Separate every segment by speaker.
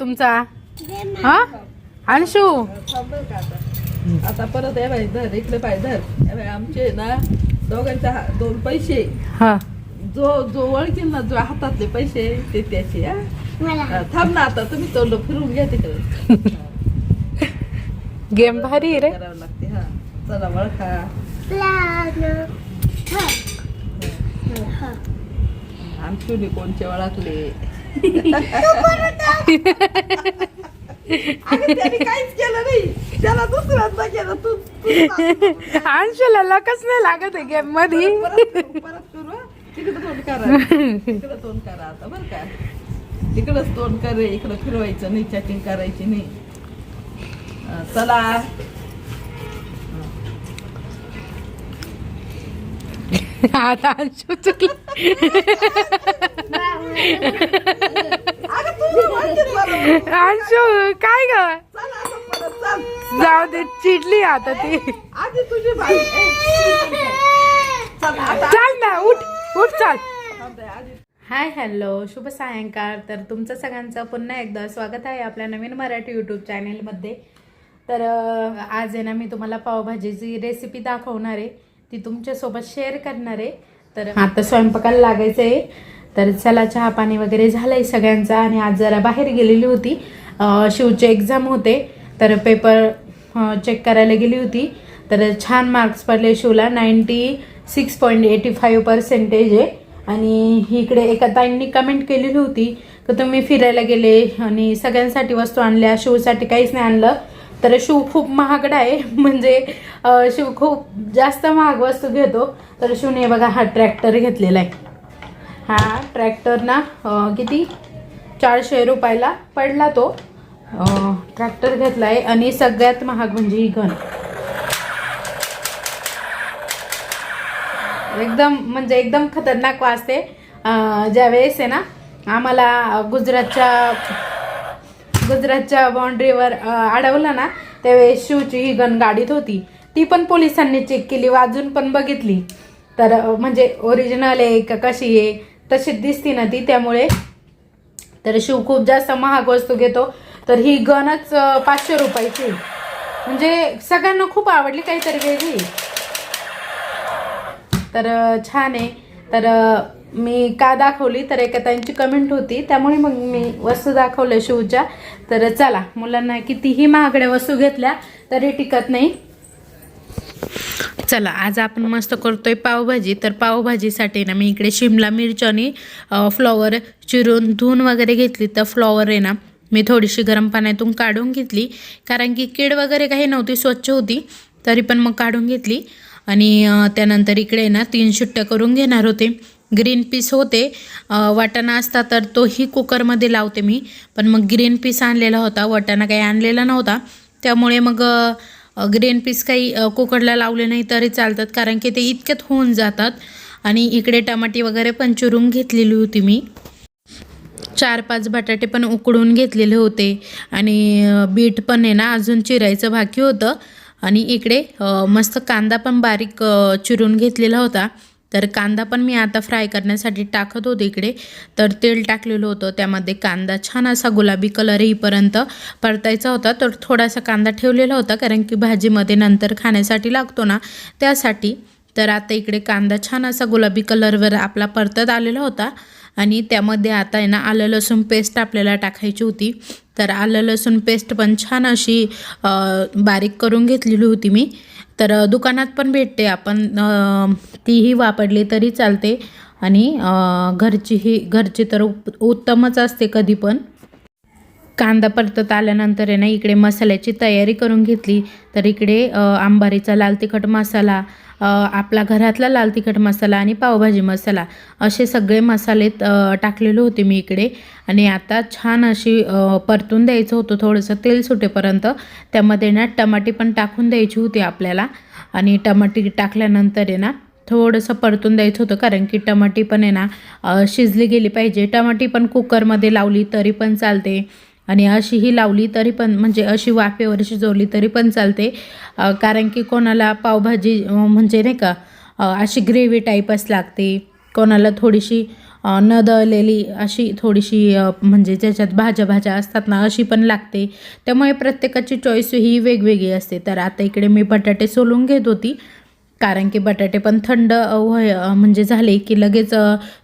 Speaker 1: तुमचा? हा अंशू?
Speaker 2: आता? आता परत आहे बाई धर इकडे पाय धर. आमचे ना दोघांच्या हा- दोन पैसे.
Speaker 1: हा.
Speaker 2: जो जो ओळखीन ना जो हातातले पैसे ते त्याचे थांब ना आता तुम्ही तोंड फिरून घ्या तिकडे.
Speaker 1: गेम भारी रे.
Speaker 2: करावं लागते हा. चला वळखा आमची कोणचे ओळखले? अगं, त्याने काहीच केलं नाही त्याला दुसऱ्यांदा केलं तू तू सांग.
Speaker 1: अंशूला लकच नाही लागत आहे गेममध्ये
Speaker 2: परत करू, परत करू. तिकडं तोंड करा. तिकडं तोंड करा आता बरं का? तिकडंच तोंड कर इकडं फिरवायचं नाही चॅटिंग करायची नाही. चला.
Speaker 1: आता अंशू चुकलं
Speaker 2: अगं तुझं माहितीच मला.
Speaker 1: अंशू काय ग?
Speaker 2: चल आता परत चल.
Speaker 1: जाऊ दे चिडली आता ती.
Speaker 2: आधी तुझी चल आता.
Speaker 1: चाल ना उठ उठ चाल. हाय हॅलो शुभ सायंकाळ. तर तुमचं सगळ्यांचं पुन्हा एकदा स्वागत आहे आपल्या नवीन मराठी यूट्यूब चॅनेलमध्ये तर आज आहे ना मी तुम्हाला पावभाजीची रेसिपी दाखवणार आहे. ती तुमच्यासोबत शेअर करणार आहे. तर आता स्वयंपाकाला लागायचं आहे तर चला चहा पाणी वगैरे झालं आहे सगळ्यांचा आणि आज जरा बाहेर गेलेली होती. शिवचे एक्झाम होते तर पेपर चेक करायला गेली होती. तर छान मार्क्स पडले शिवला ninety six point eighty five percentage आहे. आणि इकडे एका ताईंनी कमेंट केलेली होती की तुम्ही फिरायला गेले आणि सगळ्यांसाठी वस्तू आणल्या शिवसाठी काहीच नाही आणलं. तर शिव खूप महागडा आहे म्हणजे शिव खूप जास्त महाग वस्तू घेतो. तर शिवने बघा हा ट्रॅक्टर घेतलेला आहे. हा ट्रॅक्टर ना किती? चारशे रुपयाला पडला तो. ट्रॅक्टर घेतला आहे आणि सगळ्यात महाग म्हणजे ही घन. एकदम म्हणजे एकदम खतरनाक वाजते अं, ज्यावेळेस आहे ना आम्हाला गुजरातच्या गुजरातच्या बाउंड्रीवर अडवलं ना त्यावेळेस शिवची ही गन गाडीत होती. ती पण पोलिसांनी चेक केली वाजून पण बघितली. तर म्हणजे ओरिजिनल आहे का कशी आहे? तशीच दिसती ना ती त्यामुळे. तर शिव खूप जास्त महाग वस्तू घेतो. तर ही गनच पाचशे रुपयाची. म्हणजे सगळ्यांना खूप आवडली काहीतरी वेगळी. तर छान आहे. तर मी का दाखवली तर एका त्यांची कमेंट होती. त्यामुळे मग मी वस्तू दाखवल्या शिवच्या. तर चला मुलांना कितीही महागड्या वस्तू घेतल्या तरी टिकत नाही. चला आज आपण मस्त करतोय पावभाजी. तर पावभाजीसाठी ना मी इकडे शिमला मिरची आणि फ्लॉवर चिरून धुवून वगैरे घेतली. तर फ्लॉवर आहे ना मी थोडीशी गरम पाण्यातून काढून घेतली. कारण की कीड वगैरे काही नव्हती स्वच्छ होती. तरी पण मग काढून घेतली. आणि त्यानंतर इकडे ना तीन शिट्ट्या करून घेणार होते. ग्रीन पीस होते. वाटाणा असता तर तोही कुकरमध्ये लावते मी. पण मग ग्रीन पीस आणलेला होता. वाटाणा काही आणलेला नव्हता. त्यामुळे मग ग्रीन पीस काही कोकडला लावले नाही तरी चालतात कारण की ते इतक्यात होऊन जातात. आणि इकडे टमाटे वगैरे पण चिरून घेतलेली होती मी. चार पाच बटाटे पण उकडून घेतलेले होते. आणि बीट पण आहे ना अजून चिरायचं बाकी होतं. आणि इकडे मस्त कांदा पण बारीक चिरून घेतलेला होता. तर कांदा पण मी आता फ्राय करण्यासाठी टाकत होते इकडे. तर तेल टाकलेलं होतं. त्यामध्ये कांदा छान असा गुलाबी कलर येईपर्यंत परतायचा होता. तर थोडासा कांदा ठेवलेला होता कारण की भाजीमध्ये नंतर खाण्यासाठी लागतो ना त्यासाठी. तर आता इकडे कांदा छान असा गुलाबी कलरवर आपला परतत आलेला होता. आणि त्यामध्ये आता आहे ना आलं लसूण पेस्ट आपल्याला टाकायची होती. तर आलं लसूण पेस्ट पण छान अशी बारीक करून घेतलेली होती मी. तर दुकानात पण भेटते आपण तीही वापरली तरी चालते. आणि घरचीही घरची तर उत्तमच असते कधी पण. कांदा परतत आल्यानंतर आहे ना इकडे मसाल्याची तयारी करून घेतली. तर इकडे आंबारीचा लाल तिखट मसाला आपला घरातला लाल तिखट मसाला आणि पावभाजी मसाला असे सगळे मसाले टाकलेले होते मी इकडे. आणि आता छान अशी परतून द्यायचं होतं. थोडंसं तेल सुटेपर्यंत त्यामध्ये ना टमाटे पण टाकून द्यायची होती आपल्याला. आणि टमाटी टाकल्यानंतर आहे ना थोडंसं परतून द्यायचं होतं. कारण की टमाटी पण आहे ना शिजली गेली पाहिजे. टमाटी पण कुकरमध्ये लावली तरी पण चालते. आणि अशी ही लावली तरी पण म्हणजे अशी वाफेवर शिजवली तरी पण चालते. कारण की कोणाला पावभाजी म्हणजे नाही का अशी ग्रेव्ही टाईपच लागते. कोणाला थोडीशी न दळलेली अशी थोडीशी म्हणजे ज्याच्यात भाज्या भाज्या असतात ना अशी पण लागते. त्यामुळे प्रत्येकाची चॉईस ही वेगवेगळी असते. तर आता इकडे मी बटाटे सोलून घेत होती. कारण की बटाटे पण थंड व्हय व्हाय म्हणजे झाले की लगेच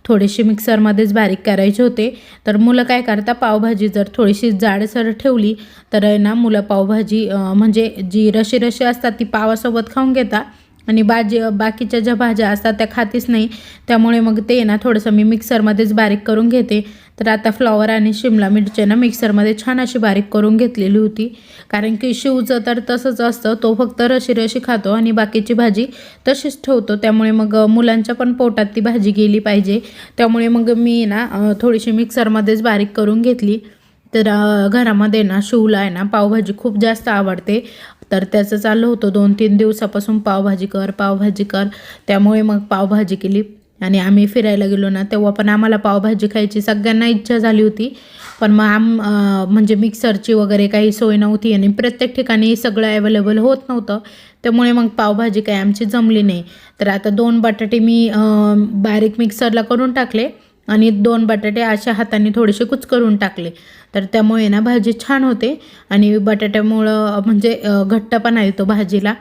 Speaker 1: थोडेसे मिक्सरमध्येच बारीक करायचे होते. तर मुलं काय करता पावभाजी जर थोडीशी जाडसर ठेवली तर आहे ना मुलं पावभाजी म्हणजे जी रशी रशी असतात ती पावासोबत खाऊन घेता. आणि भाजी बाकीच्या ज्या भाज्या असतात त्या खातीच नाही. त्यामुळे मग ते ना थोडंसं मी मिक्सरमध्येच बारीक करून घेते. तर आता फ्लॉवर आणि शिमला मिरची ना मिक्सरमध्ये छान अशी बारीक करून घेतलेली होती. कारण की शिवचं तर तसंच असतं तो फक्त रशी रशी खातो आणि बाकीची भाजी तशीच ठेवतो. त्यामुळे मग मुलांच्या पण पोटात ती भाजी गेली पाहिजे. त्यामुळे मग मी ना थोडीशी मिक्सरमध्येच बारीक करून घेतली. तर घरामध्ये ना शिवला आहे ना पावभाजी खूप जास्त आवडते. तर त्याचं चाललं होतं दोन तीन दिवसापासून पावभाजी कर पावभाजी कर. त्यामुळे मग पावभाजी केली. आणि आम्ही फिरायला गेलो ना तेव्हा पण आम्हाला पावभाजी खायची सगळ्यांना इच्छा झाली होती. पण मग आम म्हणजे मिक्सरची वगैरे काही सोय नव्हती आणि प्रत्येक ठिकाणी सगळं अवेलेबल होत नव्हतं. त्यामुळे मग पावभाजी काही आमची जमली नाही. तर आता दोन बटाटे मी बारीक मिक्सरला करून टाकले. आणि दोन बटाटे अशा हाताने थोडेसे कुचकरून टाकले. तर त्यामुळे ना भाजी छान होते. आणि बटाट्यामुळं म्हणजे घट्ट घट्टपणा येतो भाजीला.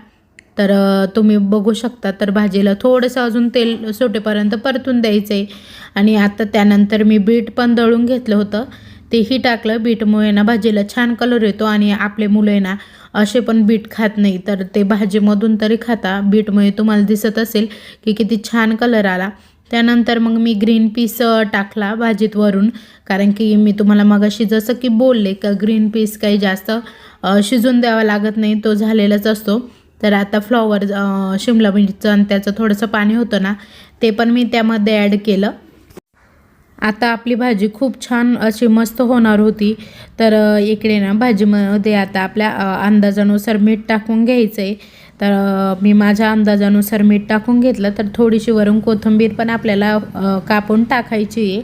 Speaker 1: तर तुम्ही बघू शकता तर भाजीला थोडंसं अजून तेल सुटेपर्यंत परतून द्यायचं आहे आणि आता त्यानंतर मी बीट पण दळून घेतलं होतं. तेही टाकलं. बीटमुळे ना भाजीला छान कलर येतो. आणि आपले मुलं आहे ना असे पण बीट खात नाही. तर ते भाजीमधून तरी खाता. बीटमुळे तुम्हाला दिसत असेल की किती छान कलर आला. त्यानंतर मग मी ग्रीन पीस टाकला भाजीत वरून. कारण की मी तुम्हाला मगाशी जसं की बोलले का ग्रीन पीस काही जास्त शिजून द्यावा लागत नाही तो झालेलाच असतो. तर आता फ्लॉवर शिमला मिरचं आणि त्याचं थोडंसं पाणी होतं ना ते पण मी त्यामध्ये ॲड केलं. आता आपली भाजी खूप छान अशी मस्त होणार होती. तर इकडे ना भाजीमध्ये आता आपल्या अंदाजानुसार मीठ टाकून घ्यायचं आहे तर मी माझ्या अंदाजानुसार मीठ टाकून घेतलं तर थोडीशी वरून कोथिंबीर पण आपल्याला कापून टाकायची आहे.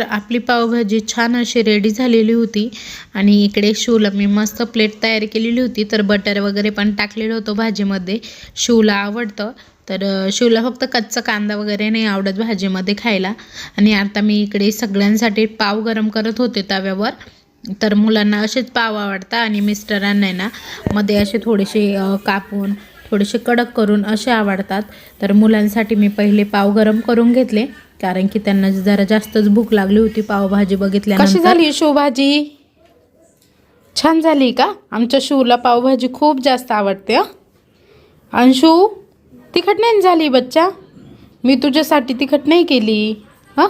Speaker 1: तर आपली पावभाजी छान अशी रेडी झालेली होती. आणि इकडे शूला मी मस्त प्लेट तयार केलेली होती. तर बटर वगैरे पण टाकलेलं होतं भाजीमध्ये. शूला आवडतं. तर शिवला फक्त कच्चा कांदा वगैरे नाही आवडत भाजीमध्ये खायला. आणि आता मी इकडे सगळ्यांसाठी पाव गरम करत होते तव्यावर. तर मुलांना असेच पाव आवडता आणि मिस्टरांना ना मध्ये असे थोडेसे कापून थोडेसे कडक करून असे आवडतात. तर मुलांसाठी मी पहिले पाव गरम करून घेतले. कारण की त्यांना जरा जास्तच भूक लागली होती पावभाजी बघितल्या कशी झाली शिवभाजी? छान झाली का? आमच्या शिवला पावभाजी खूप जास्त आवडते अंशू तिखट नाही झाली बच्चा? मी तुझ्यासाठी तिखट नाही केली हां.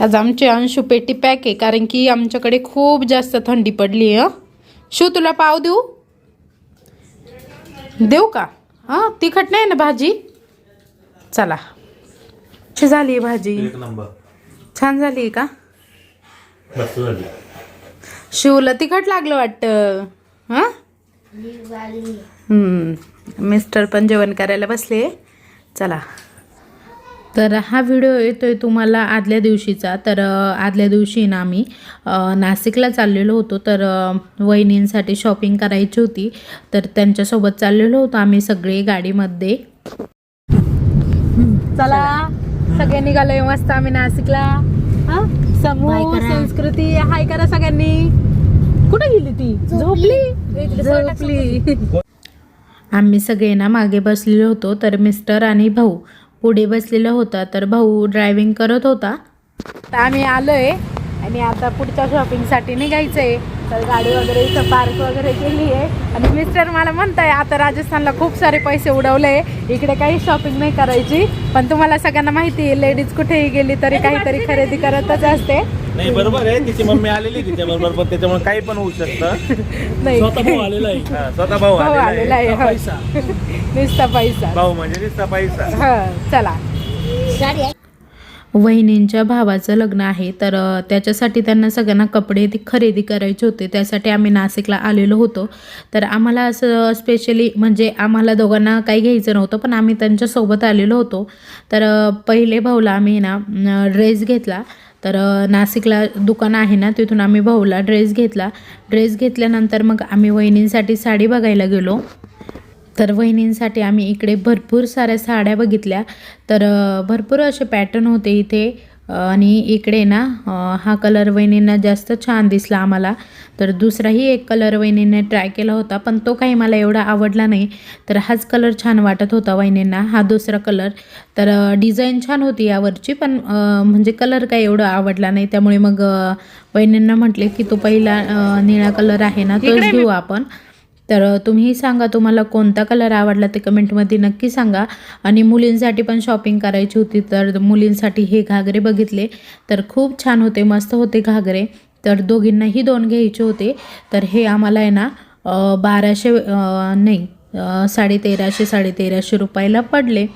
Speaker 1: आज आमचे अंशू पेटी पॅक आहे कारण की आमच्याकडे खूप जास्त थंडी पडली आहे शू शिव तुला पाव देऊ? देऊ का? हां तिखट नाही ना भाजी? चला. कशी झाली भाजी.
Speaker 3: एक नंबर.
Speaker 1: छान झाली का?
Speaker 3: मस्त झाली.
Speaker 1: शिवला तिखट लागलं वाटतं. हां? हम्म. मिस्टर पण जेवण करायला बसले. चला. तर हा व्हिडिओ येतोय तुम्हाला आदल्या दिवशीचा. तर अ, आदल्या दिवशी ना आम्ही अ, नाशिकला चाललेलो होतो. तर अ, वहिनींसाठी शॉपिंग करायची होती. तर त्यांच्यासोबत चाललेलो होतो आम्ही सगळे गाडीमध्ये. चला. सगळे निघालोय मस्त आम्ही नाशिकला. हा? समूह संस्कृती हाय करा सगळ्यांनी. कुठे गेली ती? झोपली. झोपली? आम्ही सगळे ना मागे बसलेलो होतो तर मिस्टर आणि भाऊ पुढे बसलेला होता तर भाऊ ड्रायव्हिंग करत होता. तर आम्ही आलोय. आणि आता पुढच्या शॉपिंगसाठी निघायचंय. तर गाडी वगैरे इथं पार्क वगैरे केली आहे आणि मिस्टर मला म्हणताय आता राजस्थानला खूप सारे पैसे उडवले इकडे काही शॉपिंग नाही करायची. पण तुम्हाला सगळ्यांना माहिती आहे लेडीज कुठेही गेली तरी काहीतरी खरेदी करतच असते.
Speaker 3: नाही बरोबर आहे. तिची मम्मी आलेली तिच्या बरोबर पण त्याच्यामुळे काही पण होऊ शकतं.
Speaker 1: नाही.
Speaker 3: हा, स्वतः भाऊ
Speaker 1: भाऊ आलेला
Speaker 3: आलेला
Speaker 1: आहे
Speaker 3: आहे
Speaker 1: हो. नुसता पैसा.
Speaker 3: भाऊ म्हणजे नुसता पैसा.
Speaker 1: हा चला. वहिनींच्या भावाचं लग्न आहे तर त्याच्यासाठी त्यांना सगळ्यांना कपडे ती खरेदी करायचे होते. त्यासाठी आम्ही नाशिकला आलेलो होतो. तर आम्हाला असं स्पेशली म्हणजे आम्हाला दोघांना काही घ्यायचं नव्हतं पण आम्ही त्यांच्यासोबत आलेलो होतो. तर पहिले भाऊला आम्ही ना ड्रेस घेतला. तर नाशिकला दुकान आहे ना तिथून आम्ही भाऊला ड्रेस घेतला. ड्रेस घेतल्यानंतर मग आम्ही वहिनींसाठी साडी बघायला गेलो. तर वहिनींसाठी आम्ही इकडे भरपूर साऱ्या साड्या बघितल्या. तर भरपूर असे पॅटर्न होते इथे. आणि इकडे ना हा कलर वहिनींना जास्त छान दिसला आम्हाला. तर दुसराही एक कलर वहिनीने ट्राय केला होता पण तो काही मला एवढा आवडला नाही. तर हाच कलर छान वाटत होता वहिनींना हा दुसरा कलर तर डिझाईन छान होती यावरची पण म्हणजे कलर काही एवढं आवडला नाही. त्यामुळे मग वहिनींना म्हटले की तो पहिला निळा कलर आहे ना तोच घेऊ आपण. तर तुम्ही सांगा तुम्हाला कोणता कलर आवडला ते कमेंटमध्ये नक्की सांगा. आणि मुलींसाठी पण शॉपिंग करायची होती तर मुलींसाठी हे घागरे बघितले. तर खूप छान होते मस्त होते घागरे. तर दोघींनाही दोन घ्यायचे होते. तर हे आम्हाला आहे ना बाराशे नाही साडे तेराशे साडे तेराशे रुपयाला पडले.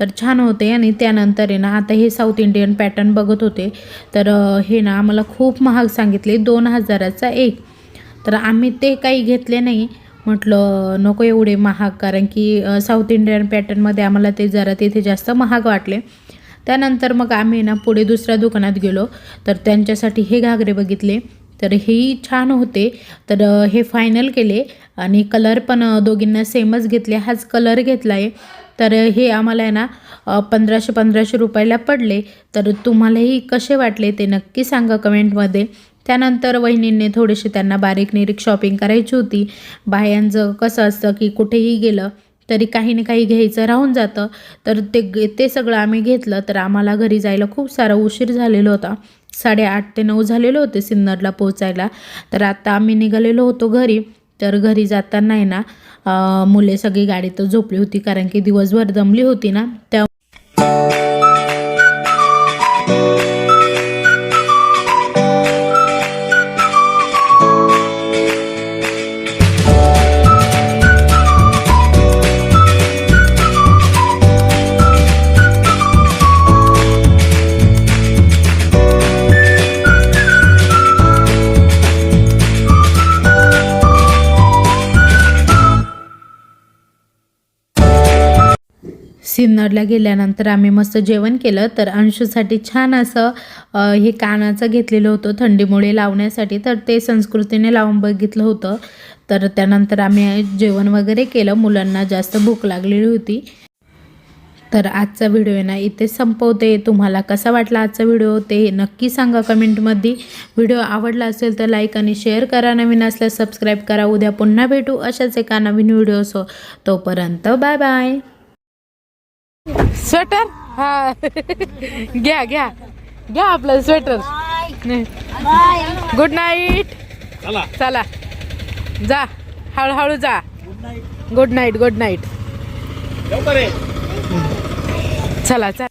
Speaker 1: तर छान होते आणि त्यानंतर आहे ना आता हे साऊथ इंडियन पॅटर्न बघत होते. तर हे ना आम्हाला खूप महाग सांगितले दोन हजाराचा एक. तर आम्ही ते काही घेतले नाही. म्हटलं नको एवढे महाग कारण की साऊथ इंडियन पॅटर्नमध्ये आम्हाला ते जरा तिथे जास्त महाग वाटले. त्यानंतर मग आम्ही ना पुढे दुसऱ्या दुकानात गेलो. तर त्यांच्यासाठी हे घागरे बघितले. तर हेही छान होते. तर हे फायनल केले. आणि कलर पण दोघींना सेमच घेतले. हाच कलर घेतला आहे तर हे आम्हाला आहे ना पंधराशे पंधराशे रुपयाला पडले. तर तुम्हालाही कसे वाटले ते नक्की सांगा कमेंटमध्ये त्यानंतर वहिनींनी थोडीशी त्यांना बारीक निरीक शॉपिंग करायची होती. बायांचं कसं असतं की कुठेही गेलं तरी काही ना काही घ्यायचं राहून जातं. तर ते ते सगळं आम्ही घेतलं तर आम्हाला घरी जायला खूप सारा उशीर झालेला होता. साडेआठ ते नऊ झालेले होते सिन्नरला पोहोचायला. तर आता आम्ही निघालेलो होतो घरी. तर घरी जाताना आहे ना मुले सगळी गाडीत झोपली होती कारण की दिवसभर दमली होती ना त्या सिन्नरला गेल्यानंतर आम्ही मस्त जेवण केलं. तर अंशूसाठी छान असं हे कानाचं घेतलेलं होतं थंडीमुळे लावण्यासाठी. तर ते संस्कृतीने लावून बघितलं होतं. तर त्यानंतर आम्ही जेवण वगैरे केलं. मुलांना जास्त भूक लागलेली होती. तर आजचा व्हिडिओ आहे ना इथे संपवते. तुम्हाला कसा वाटला आजचा व्हिडिओ ते नक्की सांगा कमेंटमध्ये. व्हिडिओ आवडला असेल तर लाईक आणि शेअर करा. नवीन असल्यास सबस्क्राईब करा. उद्या पुन्हा भेटू अशाच एका नवीन व्हिडिओ सो तोपर्यंत बाय बाय. स्वेटर? हा. घ्या घ्या. घ्या आपलं स्वेटर. Good night.
Speaker 3: चला.
Speaker 1: चला. जा. हळूहळू जा. Good night good night. चला चला.